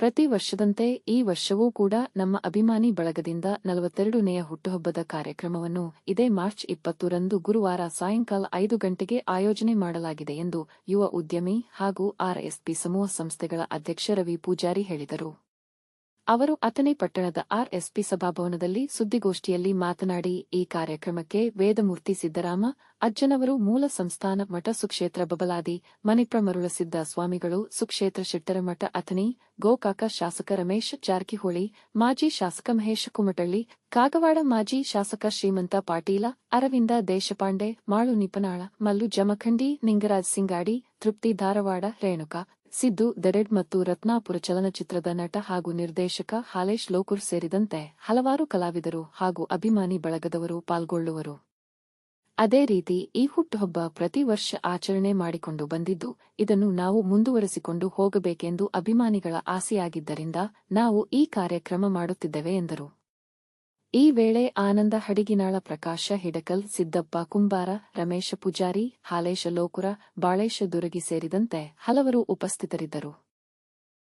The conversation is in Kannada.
ಪ್ರತಿ ವರ್ಷದಂತೆ ಈ ವರ್ಷವೂ ಕೂಡ ನಮ್ಮ ಅಭಿಮಾನಿ ಬಳಗದಿಂದ ನಲವತ್ತೆರಡನೆಯ ಹುಟ್ಟುಹಬ್ಬದ ಕಾರ್ಯಕ್ರಮವನ್ನು ಇದೇ ಮಾರ್ಚ್ ಇಪ್ಪತ್ತರಂದು ಗುರುವಾರ ಸಾಯಂಕಾಲ ಐದು ಗಂಟೆಗೆ ಆಯೋಜನೆ ಮಾಡಲಾಗಿದೆ ಎಂದು ಯುವ ಉದ್ಯಮಿ ಹಾಗೂ ಆರ್ಎಸ್ಪಿ ಸಮೂಹ ಸಂಸ್ಥೆಗಳ ಅಧ್ಯಕ್ಷ ರವಿ ಪೂಜಾರಿ ಹೇಳಿದರು. ಅವರು ಅಥಣಿ ಪಟ್ಟಣದ ಆರ್ಎಸ್ಪಿ ಸಭಾಭವನದಲ್ಲಿ ಸುದ್ದಿಗೋಷ್ಠಿಯಲ್ಲಿ ಮಾತನಾಡಿ, ಈ ಕಾರ್ಯಕ್ರಮಕ್ಕೆ ವೇದಮೂರ್ತಿ ಸಿದ್ದರಾಮ, ಅಜ್ಜನವರು ಮೂಲ ಸಂಸ್ಥಾನ ಮಠ ಸುಕ್ಷೇತ್ರ ಬಬಲಾದಿ ಮನಿಪ್ರ ಮರುಳಸಿದ್ದ ಸ್ವಾಮಿಗಳು ಸುಕ್ಷೇತ್ರ ಶೆಟ್ಟರಮಠ ಅಥಣಿ, ಗೋಕಾಕ ಶಾಸಕ ರಮೇಶ್ ಜಾರಕಿಹೊಳಿ, ಮಾಜಿ ಶಾಸಕ ಮಹೇಶ ಕುಮಟಳ್ಳಿ, ಕಾಗವಾಡ ಮಾಜಿ ಶಾಸಕ ಶ್ರೀಮಂತ ಪಾಟೀಲ, ಅರವಿಂದ ದೇಶಪಾಂಡೆ, ಮಾಳು ನಿಪನಾಳ, ಮಲ್ಲು ಜಮಖಂಡಿ, ನಿಂಗರಾಜ್ ಸಿಂಗಾಡಿ, ತೃಪ್ತಿ ಧಾರವಾಡ, ರೇಣುಕಾ ಸಿದ್ದು ದೆಡೆಡ್ ಮತ್ತು ರತ್ನಾಪುರ ಚಲನಚಿತ್ರದ ನಟ ಹಾಗೂ ನಿರ್ದೇಶಕ ಹಾಲೇಶ್ ಲೋಕುರ್ ಸೇರಿದಂತೆ ಹಲವಾರು ಕಲಾವಿದರು ಹಾಗೂ ಅಭಿಮಾನಿ ಬಳಗದವರು ಪಾಲ್ಗೊಳ್ಳುವರು. ಅದೇ ರೀತಿ, ಈ ಹುಟ್ಟುಹಬ್ಬ ಪ್ರತಿ ವರ್ಷ ಆಚರಣೆ ಮಾಡಿಕೊಂಡು ಬಂದಿದ್ದು, ಇದನ್ನು ನಾವು ಮುಂದುವರೆಸಿಕೊಂಡು ಹೋಗಬೇಕೆಂದು ಅಭಿಮಾನಿಗಳ ಆಸೆಯಾಗಿದ್ದರಿಂದ ನಾವು ಈ ಕಾರ್ಯಕ್ರಮ ಮಾಡುತ್ತಿದ್ದೇವೆ ಎಂದರು. ಈ ವೇಳೆ ಆನಂದ ಹಡಿಗಿನಾಳ ಪ್ರಕಾಶ ಹಿಡಕಲ್, ಸಿದ್ದಪ್ಪ ಕುಂಬಾರ, ರಮೇಶ ಪೂಜಾರಿ, ಹಾಲೇಶ ಲೋಕುರ, ಬಾಳೇಶ ದುರಗಿ ಸೇರಿದಂತೆ ಹಲವರು ಉಪಸ್ಥಿತರಿದ್ದರು.